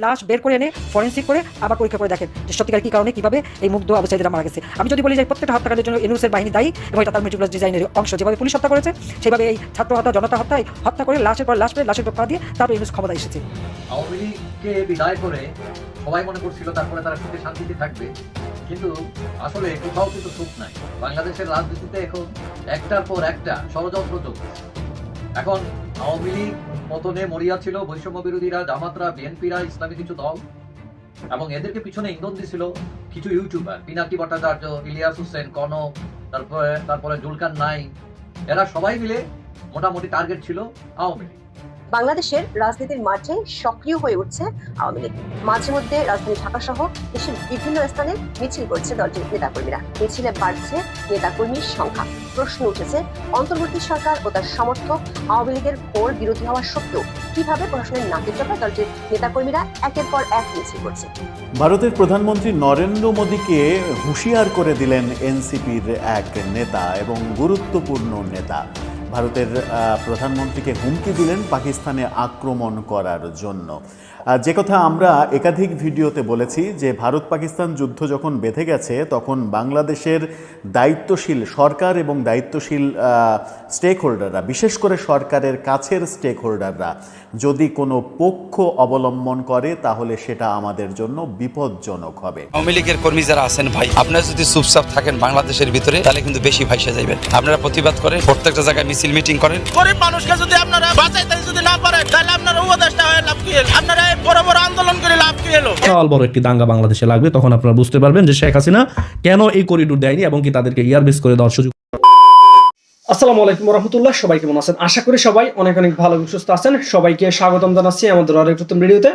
লাশ বের করে এনে ফরেন্সিক করে আবার পরীক্ষা করে দেখেন যে সত্যিকার কি কারণে, কীভাবে এই মুগ্ধ এরা মারা গেছে। আমি যদি বলি যে প্রত্যেকটা হত্যাকাণ্ডের জন্য ইউনুসের বাহিনী দায়ী এবং এটা তার মেটিকুলাস ডিজাইনের অংশ, যেভাবে পুলিশ হত্যা করেছে সেভাবে এই ছাত্র হত্যা, জনতা হত্যায় হত্যা করে লাশের পর লাশ পেয়ে লাশের পর দিয়ে তারপর ইউনুস ক্ষমতা এসেছে। আওয়ামী লীগকে বিদায় করে সবাই মনে করছিল তারপরে তারা সুখে শান্তিতে থাকবে, কিন্তু আসলে কোথাও কিন্তু সুখ নাই। বাংলাদেশের রাজনীতিতে এখন একটার পর একটা ষড়যন্ত্র চলছে। এখন আওয়ামী লীগ পতনে মরিয়া ছিল, বৈষম্য বিরোধীরা, জামাতরা, বিএনপিরা, ইসলামী কিছু দল। এবং এদেরকে পিছনে ইন্ধন দিছিল কিছু ইউটিউবার, পিনাকি ভট্টাচার্য, ইলিয়াস হোসেন, কনক, তারপরে তারপরে জুলকান নাই এরা সবাই মিলে মোটামুটি টার্গেট ছিল আওয়ামী লীগ। বাংলাদেশের রাজনীতির মাঠে সক্রিয় হয়ে উঠছে আওয়ামী লীগ। মাঝে মধ্যে রাজধানী ঢাকা সহ দেশের বিভিন্ন স্থানে মিছিল করছে দলটির নেতাকর্মীরা। মিছিলে বাড়ছে নেতাকর্মীর সংখ্যা। প্রশ্ন উঠেছে, অন্তর্বর্তী সরকার ও তার সমর্থক আওয়ামী লীগের ঘোর বিরোধী হওয়া সত্ত্বেও কীভাবে প্রশাসনের নাকের জন্য দলটির নেতাকর্মীরা একের পর এক মিছিল করছে? ভারতের প্রধানমন্ত্রী নরেন্দ্র মোদীকে হুঁশিয়ার করে দিলেন এনসিপির এক নেতা এবং গুরুত্বপূর্ণ নেতা। ভারতের প্রধানমন্ত্রীকে হুমকি দিলেন পাকিস্তানে আক্রমণ করার জন্য। যে কথা আমরা একাধিক ভিডিওতে বলেছি যে ভারত পাকিস্তান যুদ্ধ যখন বেঁধে গেছে, তখন বাংলাদেশের দায়িত্বশীল সরকার এবং দায়িত্বশীল স্টেক হোল্ডাররা বিশেষ করে সরকারের কাছের স্টেক হোল্ডাররা যদি কোনো পক্ষ অবলম্বন করে তাহলে সেটা আমাদের জন্য বিপজ্জনক হবে। আওয়ামী লীগের কর্মী যারা আছেন ভাই আপনারা যদি চুপচাপ থাকেন বাংলাদেশের ভিতরে তাহলে কিন্তু বেশি ভাইসা যাবেন আপনারা প্রতিবাদ করেন প্রত্যেকটা জায়গায় মিছিল মিটিং করেন। গরিব মানুষকে যদি আপনারা বাঁচাইতে যদি না পারেন তাহলে আপনারা উপদেশটা হয়ে লাভ কি হলো? আপনারা এই বড় বড় আন্দোলন করে লাভ কি হলো? বিশাল বড় একটি দাঙ্গা বাংলাদেশে লাগবে তখন আপনারা বুঝতে পারবেন যে শেখ হাসিনা কেন এই করিডোর দেয়নি এবং কি তাদেরকে ইয়ারবেস করে দেওয়ার সুযোগ আসসালামু আলাইকুম রহমতুল্লাহ সবাই কেমন আছেন? আশা করি সবাই অনেক অনেক ভালো এবং সুস্থ আছেন। সবাইকে স্বাগতম জানাচ্ছি আমাদের আরেক নতুন ভিডিওতে।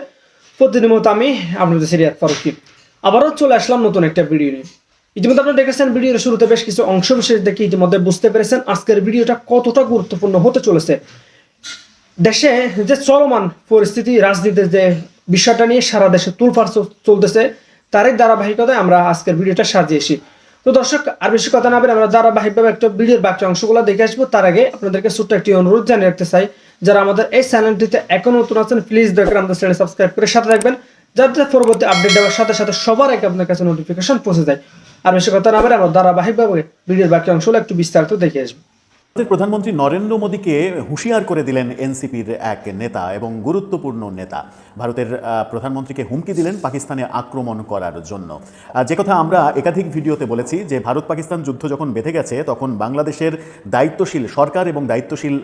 প্রতিদিনের মতো আমি আপনাদের সিরিয়াত ফারুকি আবারও চলে আসলাম নতুন একটা ভিডিও নিয়ে। ইতিমধ্যে আপনারা দেখেছেন ভিডিওর শুরুতে বেশ কিছু অংশ বিশেষ দেখে ইতিমধ্যে বুঝতে পেরেছেন আজকের ভিডিওটা কতটা গুরুত্বপূর্ণ হতে চলেছে। দেশে যে চলমান পরিস্থিতি, রাজনীতির যে বিষয়টা নিয়ে সারা দেশে তুলফার চলতেছে, তারই ধারাবাহিকতায় আমরা আজকের ভিডিওটা সাজিয়েছি। তো দর্শক, আর বেশি কথা না বলে আমরা ধারাবাহিকভাবে একটা ভিডিওর বাকি অংশগুলো দেখে আসব। তার আগে আপনাদেরকে ছোট্ট একটি অনুরোধ জানিয়ে রাখতে চাই, যারা আমাদের এই চ্যানেলটিতে এখন নতুন আছেন প্লিজ দয়া করে আমাদের চ্যানেল সাবস্ক্রাইব করে সাথে রাখবেন যাতে পরবর্তী আপডেট দেওয়ার সাথে সাথে সবার আগে আপনার কাছে নোটিফিকেশন পৌঁছে যায়। আর বেশি কথা না বলে আমরা ধারাবাহিকভাবে ভিডিওর বাকি অংশগুলো একটু বিস্তারিত দেখে আসব। প্রধানমন্ত্রী নরেন্দ্র মোদীকে হুঁশিয়ার করে দিলেন এনসিপির এক নেতা এবং গুরুত্বপূর্ণ নেতা। ভারতের প্রধানমন্ত্রীকে হুমকি দিলেন পাকিস্তানে আক্রমণ করার জন্য। যে কথা আমরা একাধিক ভিডিওতে বলেছি যে ভারত পাকিস্তান যুদ্ধ যখন বেঁধে গেছে, তখন বাংলাদেশের দায়িত্বশীল সরকার এবং দায়িত্বশীল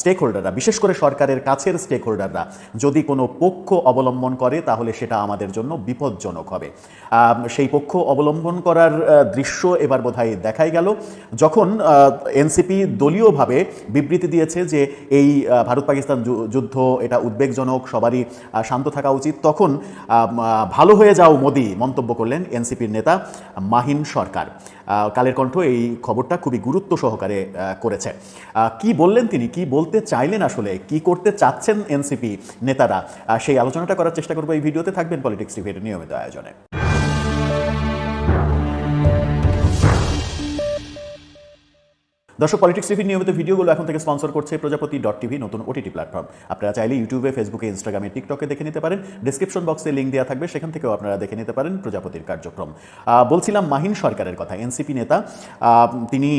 স্টেক হোল্ডাররা বিশেষ করে সরকারের কাছের স্টেক হোল্ডাররা যদি কোনো পক্ষ অবলম্বন করে, তাহলে সেটা আমাদের জন্য বিপজ্জনক হবে। সেই পক্ষ অবলম্বন করার দৃশ্য এবার বোধহয় দেখাই গেল। যখন এনসিপি দলীয়ভাবে বিবৃতি দিয়েছে যে এই ভারত পাকিস্তান যুদ্ধ এটা উদ্বেগজনক, সবারই শান্ত থাকা উচিত। তখন ভালো হয়ে যাও মোদি, মন্তব্য করলেন এনসিপির নেতা মাহিন সরকার। কালের কণ্ঠ এই খবরটা খুবই গুরুত্ব সহকারে করেছে। কি বললেন তিনি? কি বলতে চাইলেন আসলে? কি করতে চাচ্ছেন এনসিপি নেতারা? সেই আলোচনাটা করার চেষ্টা করব এই ভিডিওতে। থাকবেন পলিটিক্স টিভির নিয়মিত আয়োজনে। দর্শক পলিটিক্স টিভির নিয়মিত ভিডিওগুলো এখন থেকে স্পন্সর করছে প্রজাপতি ডট টিভি নতুন ওটিটি প্ল্যাটফর্ম আপনারা চাইলে ইউটিউবে ফেসবুকে ইনস্টাগ্রামে টিকটকে দেখে নিতে পারেন। ডিসক্রিপশন বক্সে লিঙ্ক দেওয়া থাকবে, সেখান থেকেও আপনারা দেখে নিতে পারেন প্রজাপতির কার্যক্রম। বলছিলাম মাহিন সরকারের কথা এনসিপি নেতা। তিনি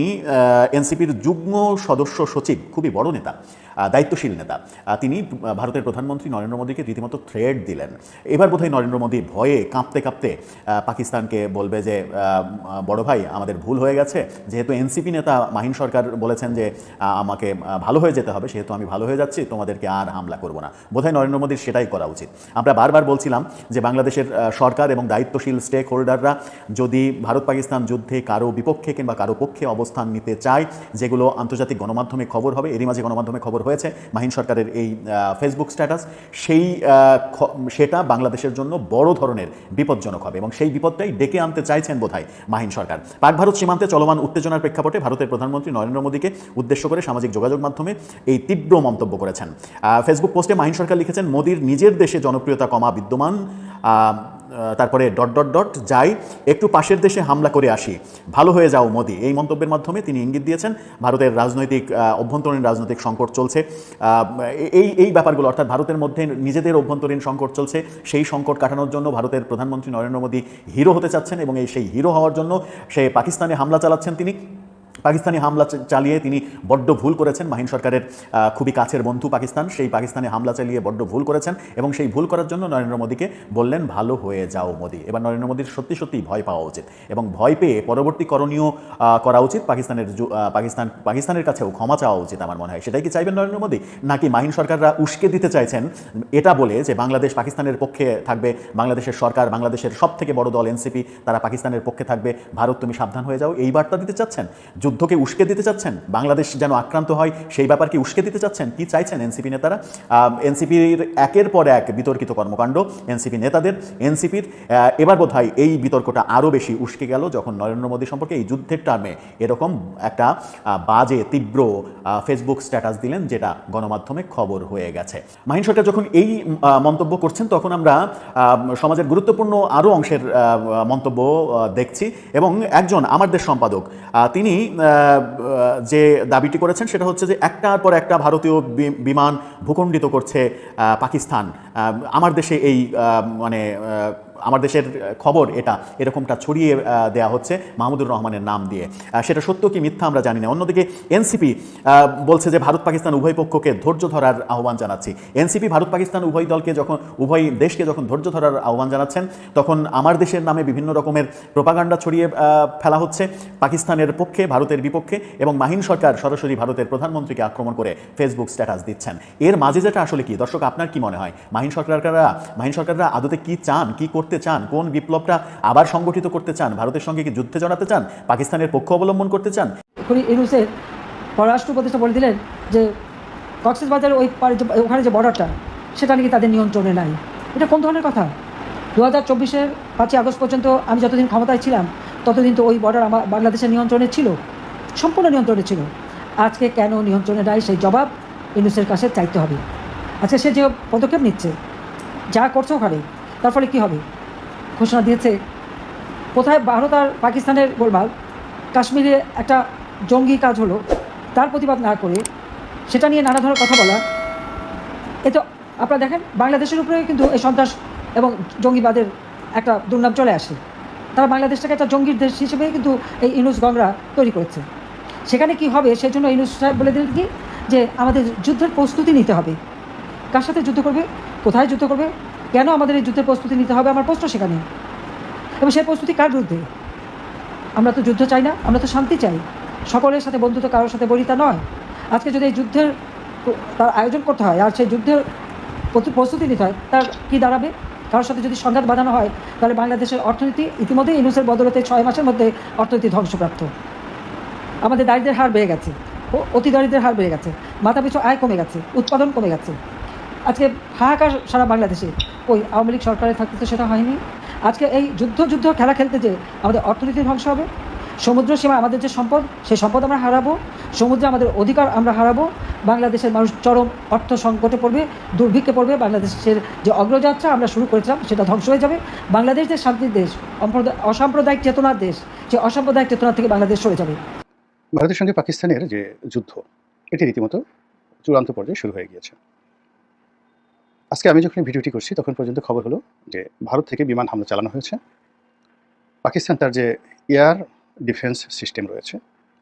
এনসিপির যুগ্ম সদস্য সচিব, খুবই বড় নেতা। দায়িত্বশীল নেতা। তিনি ভারতের প্রধানমন্ত্রী নরেন্দ্র মোদীকে রীতিমতো থ্রেড দিলেন। এবার বোধহয় নরেন্দ্র মোদী ভয়ে কাঁপতে কাঁপতে পাকিস্তানকে বলবে যে বড় ভাই, আমাদের ভুল হয়ে গেছে। যেহেতু এনসিপি নেতা মাহিন সরকার বলেছেন যে আমাকে ভালো হয়ে যেতে হবে, সেহেতু আমি ভালো হয়ে যাচ্ছি, তোমাদেরকে আর হামলা করব না। বোধহয় নরেন্দ্র মোদীর সেটাই করা উচিত। আমরা বারবার বলছিলাম যে, বাংলাদেশের সরকার এবং দায়িত্বশীল স্টেক হোল্ডাররা যদি ভারত পাকিস্তান যুদ্ধে কারও বিপক্ষে কিংবা কারও পক্ষে অবস্থান নিতে চায়, যেগুলো আন্তর্জাতিক গণমাধ্যমে খবর হবে, এরই মাঝে গণমাধ্যমে খবর হয়েছে, মাহিন সরকারের এই ফেসবুক স্ট্যাটাস সেই সেটা বাংলাদেশের জন্য বড় ধরনের বিপজ্জনক হবে এবং সেই বিপদটাই ডেকে আনতে চাইছেন বোধহয় মাহিন সরকার। পাক ভারত সীমান্তে চলমান উত্তেজনার প্রেক্ষাপটে ভারতের প্রধানমন্ত্রী নরেন্দ্র মোদীকে উদ্দেশ্য করে সামাজিক যোগাযোগ মাধ্যমে এই তীব্র মন্তব্য করেছেন। ফেসবুক পোস্টে মাহিন সরকার লিখেছেন, মোদীর নিজের দেশে জনপ্রিয়তা কমা বিদ্যমান। তারপরে ডট ডট ডট যাই, একটু পাশের দেশে হামলা করে আসি। ভালো হয়ে যাও মোদি। এই মন্তব্যের মাধ্যমে তিনি ইঙ্গিত দিয়েছেন, ভারতের রাজনৈতিক অভ্যন্তরীণ রাজনৈতিক সংকট চলছে। এই এই ব্যাপারগুলো, অর্থাৎ ভারতের মধ্যে নিজেদের অভ্যন্তরীণ সংকট চলছে, সেই সংকট কাটানোর জন্য ভারতের প্রধানমন্ত্রী নরেন্দ্র মোদী হিরো হতে চাচ্ছেন এবং এই সেই হিরো হওয়ার জন্য সে পাকিস্তানে হামলা চালাচ্ছেন তিনি। পাকিস্তানি হামলা চালিয়ে তিনি বড্ড ভুল করেছেন। মাহিন সরকারের খুবই কাছের বন্ধু পাকিস্তান। সেই পাকিস্তানে হামলা চালিয়ে বড্ড ভুল করেছেন এবং সেই ভুল করার জন্য নরেন্দ্র মোদীকে বললেন, ভালো হয়ে যাও মোদী। এবার নরেন্দ্র মোদীর সত্যি সত্যি ভয় পাওয়া উচিত এবং ভয় পেয়ে পরবর্তী করণীয় করা উচিত পাকিস্তানের পাকিস্তান, পাকিস্তানের কাছেও ক্ষমা চাওয়া উচিত আমার মনে হয়। সেটাই কি চাইবেন নরেন্দ্র মোদী? নাকি মাহিন সরকাররা উস্কে দিতে চাইছেন? এটা বলে যে বাংলাদেশ পাকিস্তানের পক্ষে থাকবে, বাংলাদেশের সরকার, বাংলাদেশের সব থেকে বড় দল এনসিপি, তারা পাকিস্তানের পক্ষে থাকবে। ভারত, তুমি সাবধান হয়ে যাও। এই বার্তা দিতে চাচ্ছেন? যুদ্ধকে উস্কে দিতে চাচ্ছেন? বাংলাদেশ যেন আক্রান্ত হয়, সেই ব্যাপার কি উস্কে দিতে চাচ্ছেন? কি চাইছেন এনসিপি নেতারা? এনসিপির একের পর এক বিতর্কিত কর্মকাণ্ড এনসিপি নেতাদের। এনসিপির এবার বোধ এই বিতর্কটা আরও বেশি উস্কে গেল যখন নরেন্দ্র মোদী সম্পর্কে এই যুদ্ধের টার্মে এরকম একটা বাজে, তীব্র ফেসবুক স্ট্যাটাস দিলেন যেটা গণমাধ্যমে খবর হয়ে গেছে। মাহিন সরকার যখন এই মন্তব্য করছেন তখন আমরা সমাজের গুরুত্বপূর্ণ আরও অংশের মন্তব্য দেখছি এবং একজন আমাদের সম্পাদক তিনি যে দাবিটি করেছেন সেটা হচ্ছে যে একটার পর একটা ভারতীয় বিমান ভূখণ্ডিত করছে পাকিস্তান। আমার দেশে এই মানে আমার দেশের খবর এটা, এরকমটা ছড়িয়ে দেয়া হচ্ছে মাহমুদুর রহমানের নাম দিয়ে। সেটা সত্য কি মিথ্যা আমরা জানি না। অন্যদিকে এনসিপি বলছে যে ভারত পাকিস্তান উভয় পক্ষকে ধৈর্য ধরার আহ্বান জানাচ্ছি। এনসিপি, ভারত পাকিস্তান উভয় দলকে যখন, উভয় দেশকে যখন ধৈর্য ধরার আহ্বান জানাচ্ছেন, তখন আমার দেশের নামে বিভিন্ন রকমের প্রোপাগান্ডা ছড়িয়ে ফেলা হচ্ছে। পাকিস্তানের পক্ষে, ভারতের বিপক্ষে এবং মাহিন সরকার সরাসরি ভারতের প্রধানমন্ত্রীকে আক্রমণ করে ফেসবুক স্ট্যাটাস দিচ্ছেন। এর মাঝে যেটা আসলে কি? দর্শক, আপনার কি মনে হয়? মাহিন সরকাররা মাহিন সরকাররা আদতে কি চান, কি করতে চান? কোন বিপ্লবটা আবার সংগঠিত করতে চান? ভারতের সঙ্গে কি যুদ্ধে জড়াতে চান? পাকিস্তানের পক্ষ অবলম্বন করতে চান? ইউনুসের পররাষ্ট্র উপদেষ্টা বলে দিলেন যে কক্সেস বাজারের ওই ওখানে যে বর্ডারটা, সেটা নাকি তাদের নিয়ন্ত্রণে নাই। এটা কোন ধরনের কথা? দু হাজার চব্বিশের পাঁচই আগস্ট পর্যন্ত আমি যতদিন ক্ষমতায় ছিলাম, ততদিন তো ওই বর্ডার আমার বাংলাদেশের নিয়ন্ত্রণে ছিল। সম্পূর্ণ নিয়ন্ত্রণে ছিল। আজকে কেন নিয়ন্ত্রণে নাই সেই জবাব ইউনুসের কাছে চাইতে হবে। আজকে সে যে পদক্ষেপ নিচ্ছে, যা করছে ওখানে, তার ফলে কী হবে? ঘোষণা দিয়েছে। কোথায়? ভারত আর পাকিস্তানের গোলমাল। কাশ্মীরে একটা জঙ্গি কাজ হলো। তার প্রতিবাদ না করে সেটা নিয়ে নানা ধরনের কথা বলা। এ তো আপনারা দেখেন, বাংলাদেশের উপরে কিন্তু এই সন্ত্রাস এবং জঙ্গিবাদের একটা দুর্নাম চলে আসে। তারা বাংলাদেশটাকে একটা জঙ্গির দেশ হিসেবে কিন্তু এই ইনুস গংরা তৈরি করেছে। সেখানে কি হবে সেই জন্য ইনুস সাহেব বলে দিলেন কি? যে আমাদের যুদ্ধের প্রস্তুতি নিতে হবে। কার সাথে যুদ্ধ করবে? কোথায় যুদ্ধ করবে? কেন আমাদের এই যুদ্ধের প্রস্তুতি নিতে হবে? আমার প্রশ্ন সেখানে। এবং সেই প্রস্তুতি কার বিরুদ্ধে? আমরা তো যুদ্ধ চাই না, আমরা তো শান্তি চাই। সকলের সাথে বন্ধুত্ব কারোর সাথে বলিতা নয়। আজকে যদি এই যুদ্ধের তার আয়োজন করতে হয়, আর সেই যুদ্ধের প্রস্তুতি নিতে হয়, তার কী দাঁড়াবে? কারোর সাথে যদি সংঘাত বাঁধানো হয়, তাহলে বাংলাদেশের অর্থনীতি ইতিমধ্যে ইনুসের বদলতে ছয় মাসের মধ্যে অর্থনীতি ধ্বংসপ্রাপ্ত। আমাদের দারিদ্রের হার বেড়ে গেছে। ও অতি দারিদ্রের হার বেড়ে গেছে। মাথাপিছু আয় কমে গেছে। উৎপাদন কমে গেছে। আজকে হাহাকার সারা বাংলাদেশে। ওই আওয়ামী লীগ সরকারে থাকতে তো সেটা হয়নি। আজকে এই যুদ্ধ যুদ্ধ খেলা খেলতে যে আমাদের অর্থনীতি ধ্বংস হবে, সমুদ্র সীমা আমাদের যে সম্পদ, সেই সম্পদ আমরা হারাবো, সমুদ্রে আমাদের অধিকার আমরা হারাবো, বাংলাদেশের মানুষ চরম অর্থ সংকটে পড়বে, দুর্ভিক্ষে পড়বে, বাংলাদেশের যে অগ্রযাত্রা আমরা শুরু করেছিলাম সেটা ধ্বংস হয়ে যাবে। বাংলাদেশ যে শান্তির দেশ অসাম্প্রদায়িক চেতনার দেশ, সেই অসাম্প্রদায়িক চেতনা থেকে বাংলাদেশ সরে যাবে। ভারতের সঙ্গে পাকিস্তানের যে যুদ্ধ, এটি রীতিমতো চূড়ান্ত পর্যায়ে শুরু হয়ে গিয়েছে। আজকে আমি যখন ভিডিওটি করছি, তখন পর্যন্ত খবর হলো যে ভারত থেকে বিমান হামলা চালানো হয়েছে। পাকিস্তান তার যে এয়ার ডিফেন্স সিস্টেম রয়েছে,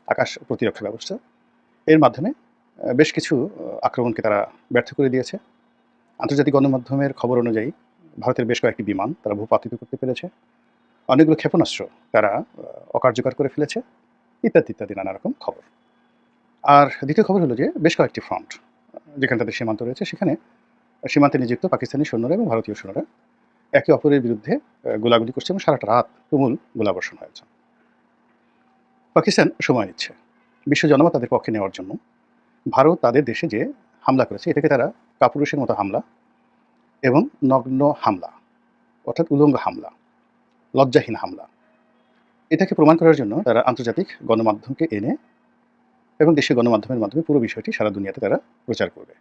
আকাশ প্রতিরক্ষা ব্যবস্থা, এর মাধ্যমে বেশ কিছু আক্রমণকে তারা ব্যর্থ করে দিয়েছে। আন্তর্জাতিক গণমাধ্যমের খবর অনুযায়ী, ভারতের বেশ কয়েকটি বিমান তারা ভূপাতিত করতে পেরেছে। অনেকগুলো ক্ষেপণাস্ত্র তারা অকার্যকর করে ফেলেছে, ইত্যাদি ইত্যাদি নানা রকম খবর। আর দ্বিতীয় খবর হলো যে, বেশ কয়েকটি ফ্রন্ট যেখানে তাদের সীমান্ত রয়েছে, সেখানে সীমান্তে নিযুক্ত পাকিস্তানি সৈন্যরা এবং ভারতীয় সৈন্যরা একে অপরের বিরুদ্ধে গোলাগুলি করছে এবং সারাটা রাত তুমুল গোলাবর্ষণ হয়েছে। পাকিস্তান সময় নিচ্ছে। বিশ্ব জনমত তাদের পক্ষে নেওয়ার জন্য। ভারত তাদের দেশে যে হামলা করেছে, এটাকে তারা কাপুরুষের মতো হামলা এবং নগ্ন হামলা, অর্থাৎ উলঙ্গ হামলা, লজ্জাহীন হামলা। এটাকে প্রমাণ করার জন্য তারা আন্তর্জাতিক গণমাধ্যমকে এনে এবং দেশীয় গণমাধ্যমের মাধ্যমে পুরো বিষয়টি সারা দুনিয়াতে তারা প্রচার করবে।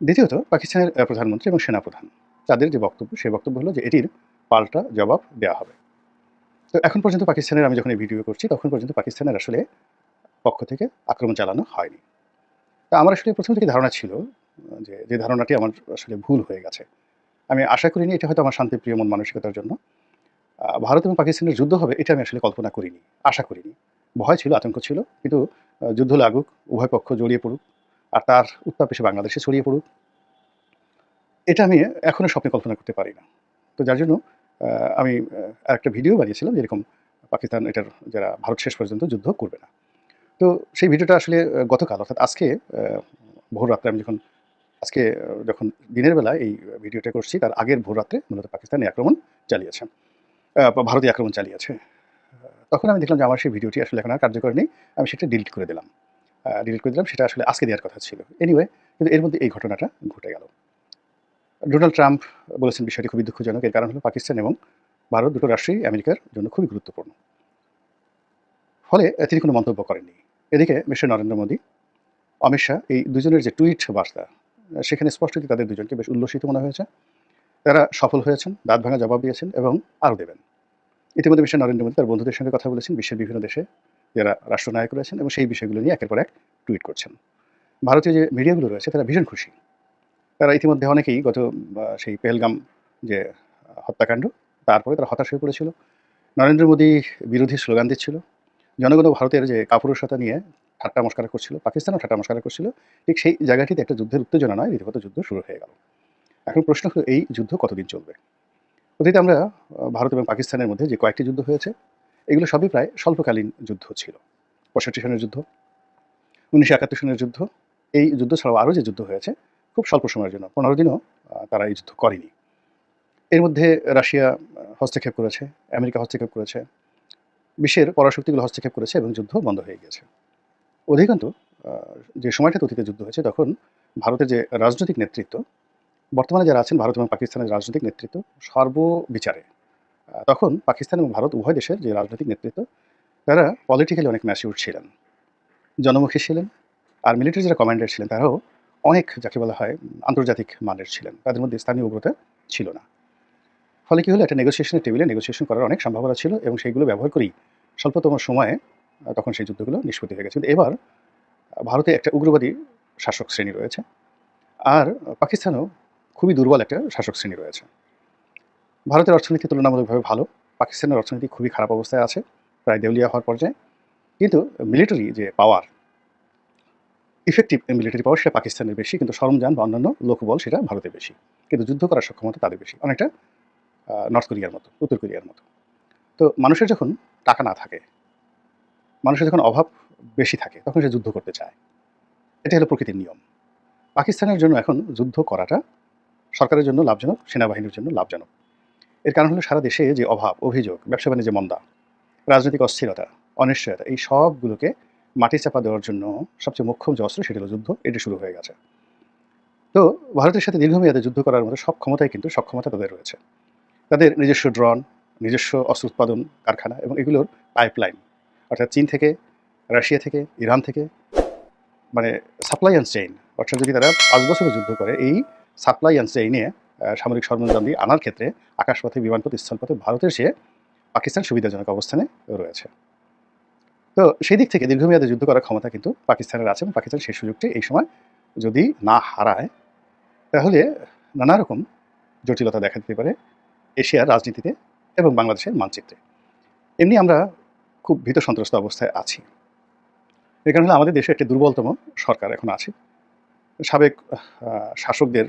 দ্বিতীয়ত, পাকিস্তানের প্রধানমন্ত্রী এবং সেনাপ্রধান। তাদের যে বক্তব্য, সেই বক্তব্য হলো যে এটির পাল্টা জবাব দেওয়া হবে। তো এখন পর্যন্ত পাকিস্তানের, আমি যখন এই ভিডিও করছি, তখন পর্যন্ত পাকিস্তানের আসলে পক্ষ থেকে আক্রমণ চালানো হয়নি। তা আমার আসলে প্রথম থেকে ধারণা ছিল যে যে ধারণাটি আমার আসলে ভুল হয়ে গেছে। আমি আশা করিনি এটা হয়তো আমার শান্তিপ্রিয় মন মানসিকতার জন্য। ভারত এবং পাকিস্তানের যুদ্ধ হবে এটা আমি আসলে কল্পনা করিনি, আশা করিনি। ভয় ছিল, আতঙ্ক ছিল, কিন্তু যুদ্ধ লাগুক, উভয় পক্ষ জড়িয়ে পড়ুক আর তার উত্তাপ এসে বাংলাদেশে ছড়িয়ে পড়ুক। এটা আমি এখনও স্বপ্নে কল্পনা করতে পারি না। তো যার জন্য আমি একটা ভিডিও বানিয়েছিলাম যেরকম পাকিস্তান এটার যারা ভারত শেষ পর্যন্ত যুদ্ধ করবে না। তো সেই ভিডিওটা আসলে গতকাল, অর্থাৎ আজকে ভোর রাত্রে আমি যখন, আজকে যখন দিনের বেলা এই ভিডিওটা করছি, তার আগের ভোর রাত্রে মূলত পাকিস্তানি আক্রমণ চালিয়েছে। ভারতীয় আক্রমণ চালিয়েছে। তখন আমি দেখলাম যে আমার সেই ভিডিওটি আসলে এখন আর কার্যকর নেই, আমি সেটা ডিলিট করে দিলাম। ডিলিট করে দিলাম, সেটা আসলে আজকে দেওয়ার কথা ছিল। এনিওয়ে কিন্তু এর মধ্যে এই ঘটনাটা ঘটে গেল। ডোনাল্ড ট্রাম্প বলেছেন বিষয়টি খুবই দুঃখজনক, এর কারণ হলো পাকিস্তান এবং ভারত দুটো রাষ্ট্রই আমেরিকার জন্য খুবই গুরুত্বপূর্ণ। ফলে তিনি কোনো মন্তব্য করেননি। এদিকে মিস্টার নরেন্দ্র মোদী, অমিত শাহ, এই দুজনের যে টুইট বার্তা সেখানে স্পষ্টতই তাদের দুজনকে বেশ উল্লসিত মনে হয়েছে। তারা সফল হয়েছেন, দাঁত ভাঙা জবাব দিয়েছেন এবং আরও দেবেন। ইতিমধ্যে মিস্টার নরেন্দ্র মোদী তার বন্ধুদের সঙ্গে কথা বলেছেন বিশ্বের বিভিন্ন দেশে। যারা রাষ্ট্রনায়ক রয়েছেন এবং সেই বিষয়গুলো নিয়ে একের পর এক টুইট করছেন। ভারতীয় যে মিডিয়াগুলো রয়েছে, তারা ভীষণ খুশি। তারা ইতিমধ্যে অনেকেই গত সেই পেহেলগাম যে হত্যাকাণ্ড, তারপরে তারা হতাশ হয়ে পড়েছিল। নরেন্দ্র মোদী বিরোধী স্লোগান দিচ্ছিল। জনগণ ভারতের যে কাপুরুষতা নিয়ে ঠাট্টা মস্কারা করছিল, পাকিস্তানও ঠাট্টা মস্কারা করছিল, ঠিক সেই জায়গাটিতে একটা যুদ্ধের উত্তেজনা নয়, রীতিমতো যুদ্ধ শুরু হয়ে গেল। এখন প্রশ্ন হলো, এই যুদ্ধ কতদিন চলবে? অতীতে আমরা, ভারত এবং পাকিস্তানের মধ্যে যে কয়েকটি যুদ্ধ হয়েছে এগুলো সবই প্রায় স্বল্পকালীন যুদ্ধ ছিল। পঁয়ষট্টি সনের যুদ্ধ, উনিশশো একাত্তর সনের যুদ্ধ, এই যুদ্ধ ছাড়াও আরও যে যুদ্ধ হয়েছে, খুব স্বল্প সময়ের জন্য, পনেরো দিনও তারা এই যুদ্ধ করেনি। এর মধ্যে রাশিয়া হস্তক্ষেপ করেছে, আমেরিকা হস্তক্ষেপ করেছে, বিশ্বের পরাশক্তিগুলো হস্তক্ষেপ করেছে এবং যুদ্ধ বন্ধ হয়ে গেছে অধিকান্ত যে সময়টা অতীতে যুদ্ধ হয়েছে, তখন ভারতের যে রাজনৈতিক নেতৃত্ব, বর্তমানে যারা আছেন, ভারত এবং পাকিস্তানের রাজনৈতিক নেতৃত্ব সর্ববিচারে তখন পাকিস্তান এবং ভারত উভয় দেশের যে রাজনৈতিক নেতৃত্ব, তারা পলিটিক্যালি অনেক ম্যাচিউর ছিলেন। জনমুখী ছিলেন আর মিলিটারি যারা কমান্ডার ছিলেন, তারাও অনেক যাকে বলা হয় আন্তর্জাতিক মানের ছিলেন। তাদের মধ্যে স্থানীয় উগ্রতা ছিল না। ফলে কী হলো? একটা নেগোসিয়েশনের টেবিলে নেগোসিয়েশন করার অনেক সম্ভাবনা ছিল এবং সেইগুলো ব্যবহার করেই স্বল্পতম সময়ে তখন সেই যুদ্ধগুলো নিষ্পত্তি হয়ে গেছে। এবার ভারতে একটা উগ্রবাদী শাসক শ্রেণি রয়েছে আর পাকিস্তানও খুবই দুর্বল একটা শাসক শ্রেণি রয়েছে। ভারতের অর্থনীতি তুলনামূলকভাবে ভালো। পাকিস্তানের অর্থনীতি খুবই খারাপ অবস্থায় আছে, প্রায় দেউলিয়া হওয়ার পর্যায়ে। কিন্তু মিলিটারি যে পাওয়ার ইফেক্টিভ মিলিটারি পাওয়ার সেটা পাকিস্তানের বেশি, কিন্তু সরঞ্জাম বা অন্যান্য লোকবল সেটা ভারতের বেশি। কিন্তু যুদ্ধ করার সক্ষমতা তাদের বেশি। অনেকটা নর্থ কোরিয়ার মতো উত্তর কোরিয়ার মতো। তো মানুষের যখন টাকা না থাকে, মানুষের যখন অভাব বেশি থাকে, তখন সে যুদ্ধ করতে চায়। এটা হলো প্রকৃতির নিয়ম। পাকিস্তানের জন্য এখন যুদ্ধ করাটা সরকারের জন্য লাভজনক, সেনাবাহিনীর জন্য লাভজনক। এর কারণ হলো সারা দেশে যে অভাব, অভিযোগ, ব্যবসা বাণিজ্যে মন্দা, রাজনৈতিক অস্থিরতা, অনিশ্চয়তা, এই সবগুলোকে মাটি চাপা দেওয়ার জন্য সবচেয়ে মুখ্য যে অস্ত্র সেটি হলো যুদ্ধ, এটি শুরু হয়ে গেছে। তো ভারতের সাথে দীর্ঘমেয়াদে যুদ্ধ করার মতো সব ক্ষমতায় কিন্তু সক্ষমতা তাদের রয়েছে। তাদের নিজস্ব ড্রোন, নিজস্ব অস্ত্র উৎপাদন কারখানা এবং এগুলোর পাইপলাইন, অর্থাৎ চীন থেকে, রাশিয়া থেকে, ইরান থেকে মানে সাপ্লাই অ্যান্ড চেইন, অর্থাৎ যদি তারা পাঁচ বছরের যুদ্ধ করে, এই সাপ্লাই অ্যান্ড চেইনে সামরিক সরঞ্জাম দিয়ে আনার ক্ষেত্রে আকাশপথে, বিমানপথে, স্থলপথে ভারতের সে পাকিস্তান সুবিধাজনক অবস্থানে রয়েছে। তো সেই দিক থেকে দীর্ঘমেয়াদে যুদ্ধ করার ক্ষমতা কিন্তু পাকিস্তানের আছে এবং পাকিস্তান সেই সুযোগটি এই সময় যদি না হারায়, তাহলে নানা রকম জটিলতা দেখা দিতে পারে এশিয়ার রাজনীতিতে এবং বাংলাদেশের মানচিত্রে। এমনি আমরা খুব ভীত সন্ত্রস্ত অবস্থায় আছি। এর কারণে আমাদের দেশে একটি দুর্বলতম সরকার এখন আছে। সাবেক শাসকদের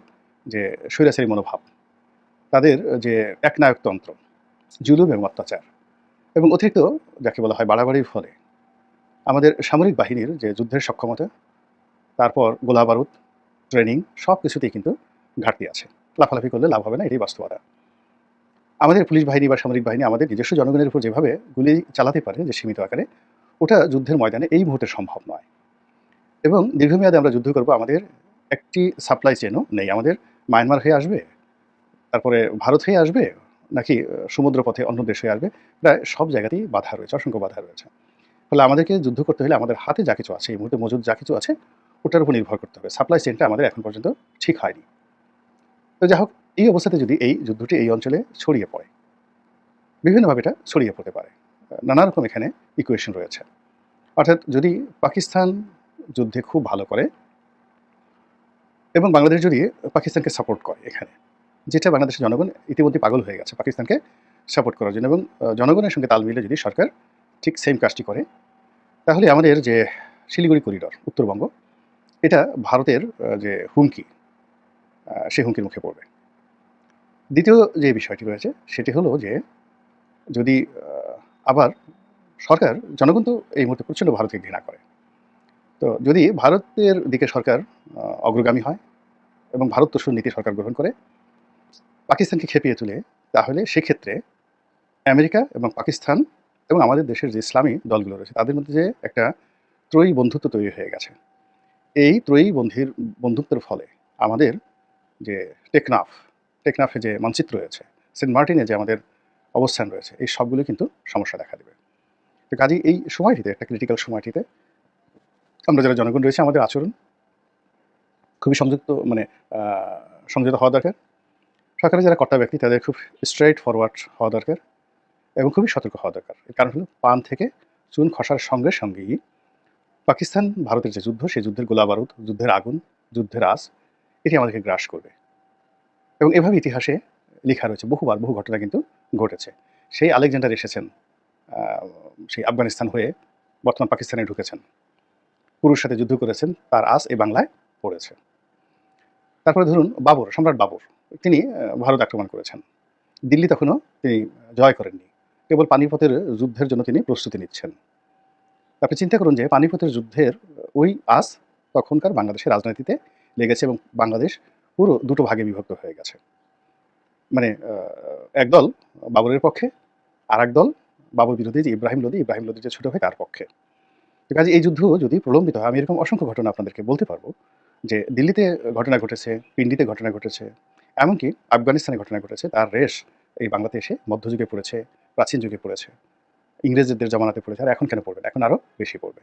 যে স্বৈরাচারী মনোভাব, তাদের যে একনায়কতন্ত্র, জুলুম এবং অত্যাচার এবং অতিরিক্ত যাকে বলা হয় বাড়াবাড়ির ফলে আমাদের সামরিক বাহিনীর যে যুদ্ধের সক্ষমতা, তারপর গোলা বারুদ, ট্রেনিং সব কিছুতেই কিন্তু ঘাটতি আছে। লাফালাফি করলে লাভ হবে না, এটাই বাস্তবতা। আমাদের পুলিশ বাহিনী বা সামরিক বাহিনী আমাদের নিজস্ব জনগণের উপর যেভাবে গুলি চালাতে পারে যে সীমিত আকারে, ওটা যুদ্ধের ময়দানে এই মুহূর্তে সম্ভব নয়। এবং দীর্ঘমেয়াদে আমরা যুদ্ধ করব, আমাদের একটি সাপ্লাই চেনও নেই। আমাদের মায়ানমার হয়ে আসবে তারপরে ভারত হয়ে আসবে নাকি আহ, সমুদ্র পথে অন্য দেশ হয়ে আসবে প্রায় সব জায়গাতেই বাধা রয়েছে অসংখ্য বাধা রয়েছে। ফলে আমাদেরকে যুদ্ধ করতে হলে আমাদের হাতে যা কিছু আছে এই মুহূর্তে মজুদ যা কিছু আছে ওটার উপর নির্ভর করতে হবে। সাপ্লাই চেনটা আমাদের এখন পর্যন্ত ঠিক হয়নি। তো যাই হোক এই অবস্থাতে যদি এই যুদ্ধটি এই অঞ্চলে ছড়িয়ে পড়ে বিভিন্নভাবে এটা ছড়িয়ে পড়তে পারে। নানা রকম এখানে ইকুয়েশন রয়েছে। অর্থাৎ যদি পাকিস্তান যুদ্ধে খুব ভালো করে এবং বাংলাদেশ যদি পাকিস্তানকে সাপোর্ট করে এখানে, যেটা বাংলাদেশের জনগণ ইতিমধ্যে পাগল হয়ে গেছে পাকিস্তানকে সাপোর্ট করার জন্য এবং জনগণের সঙ্গে তাল মিলে যদি সরকার ঠিক সেম কাজটি করে, তাহলে আমাদের যে শিলিগুড়ি করিডর উত্তরবঙ্গ, এটা ভারতের যে হুমকি সেই হুমকির মুখে পড়বে। দ্বিতীয় যে বিষয়টি রয়েছে, সেটি হলো যে যদি আবার সরকার, জনগণ তো এই মুহূর্তে প্রচণ্ড ভারতকে ঘৃণা করে। তো যদি ভারতের দিকে সরকার অগ্রগামী হয় এবং ভারত তোষণ নীতি সরকার গ্রহণ করে, পাকিস্তানকে খেপিয়ে তুলে, তাহলে সেক্ষেত্রে আমেরিকা এবং পাকিস্তান এবং আমাদের দেশের যে ইসলামী দলগুলো রয়েছে, তাদের মধ্যে যে একটা ত্রয়ী বন্ধুত্ব তৈরি হয়ে গেছে। এই ত্রয়ী বন্ধির, বন্ধুত্বের ফলে আমাদের যে টেকনাফ, টেকনাফে যে মানচিত্র রয়েছে, সেন্ট মার্টিনে যে আমাদের অবস্থান রয়েছে, এই সবগুলো কিন্তু সমস্যা দেখা দেবে। তো কাজেই এই সময়টিতে, একটা ক্রিটিক্যাল সময়টিতে আমরা যারা জনগণ রয়েছে, আমাদের আচরণ খুবই সংযুক্ত মানে সংযত হওয়া দরকার। সরকারের যারা কর্তা ব্যক্তি, তাদের খুব স্ট্রেট ফরওয়ার্ড হওয়া দরকার এবং খুবই সতর্ক হওয়া দরকার। এর কারণ হলো, পান থেকে চুন খসার সঙ্গে সঙ্গেই পাকিস্তান, ভারতের যে যুদ্ধ, সেই যুদ্ধের গোলা বারুদ, যুদ্ধের আগুন, যুদ্ধের আস, এটি আমাদেরকে গ্রাস করবে। এবং এভাবে ইতিহাসে লেখা রয়েছে, বহুবার বহু ঘটনা কিন্তু ঘটেছে। সেই আলেকজান্ডার এসেছেন সেই আফগানিস্তান হয়ে বর্তমান পাকিস্তানে ঢুকেছেন। পুরুষ সাথে যুদ্ধ করেছেন, তার আস এই বাংলায় পড়েছে তারপরে ধরুন বাবর, সম্রাট বাবর, তিনি ভারত আক্রমণ করেছেন। দিল্লি তখনও তিনি জয় করেননি। কেবল পানিপথের যুদ্ধের জন্য তিনি প্রস্তুতি নিচ্ছেন। আপনি চিন্তা করুন যে পানিপথের যুদ্ধের ওই আস তখনকার বাংলাদেশের রাজনীতিতে লেগেছে এবং বাংলাদেশ পুরো দুটো ভাগে বিভক্ত হয়ে গেছে। মানে একদল বাবরের পক্ষে আর দল বাবর বিরোধী, যে ইব্রাহিম লোদি ইব্রাহিম লোদি যে ছোট হয় তার পক্ষে। কাজে এই যুদ্ধ যদি প্রলম্বিত হয়, আমি এরকম অসংখ্য ঘটনা আপনাদেরকে বলতে পারব। যে দিল্লিতে ঘটনা ঘটেছে, পিন্ডিতে ঘটনা ঘটেছে, এমনকি আফগানিস্তানে ঘটনা ঘটেছে, তার রেশ এই বাংলাতে এসে মধ্যযুগে পড়েছে, প্রাচীন যুগে পড়েছে। ইংরেজদের জমানাতে পড়েছে, আর এখন কেন পড়বে এখন আরও বেশি পড়বে।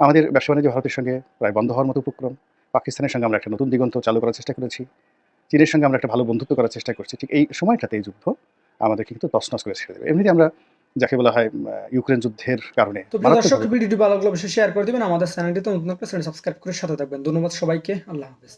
আমাদের ব্যবসা বাণিজ্য ভারতের সঙ্গে প্রায় বন্ধ হওয়ার মতো উপক্রম। পাকিস্তানের সঙ্গে আমরা একটা নতুন দিগন্ত চালু করার চেষ্টা করেছি। চীনের সঙ্গে আমরা একটা ভালো বন্ধুত্ব করার চেষ্টা করছি। ঠিক এই সময়টাতে এই যুদ্ধ আমাদেরকে কিন্তু তছনছ করে ছেড়ে দেবে। এমনিতে আমরা যাকে বলা হয় ইউক্রেন যুদ্ধের কারণে। দর্শক ভিডিওটি ভালো লাগলে অবশ্যই শেয়ার করে দিবেন। আমাদের চ্যানেলটিতে নতুন একটা চ্যানেল সাবস্ক্রাইব করে সাথে থাকবেন। ধন্যবাদ সবাইকে। আল্লাহ হাফেজ।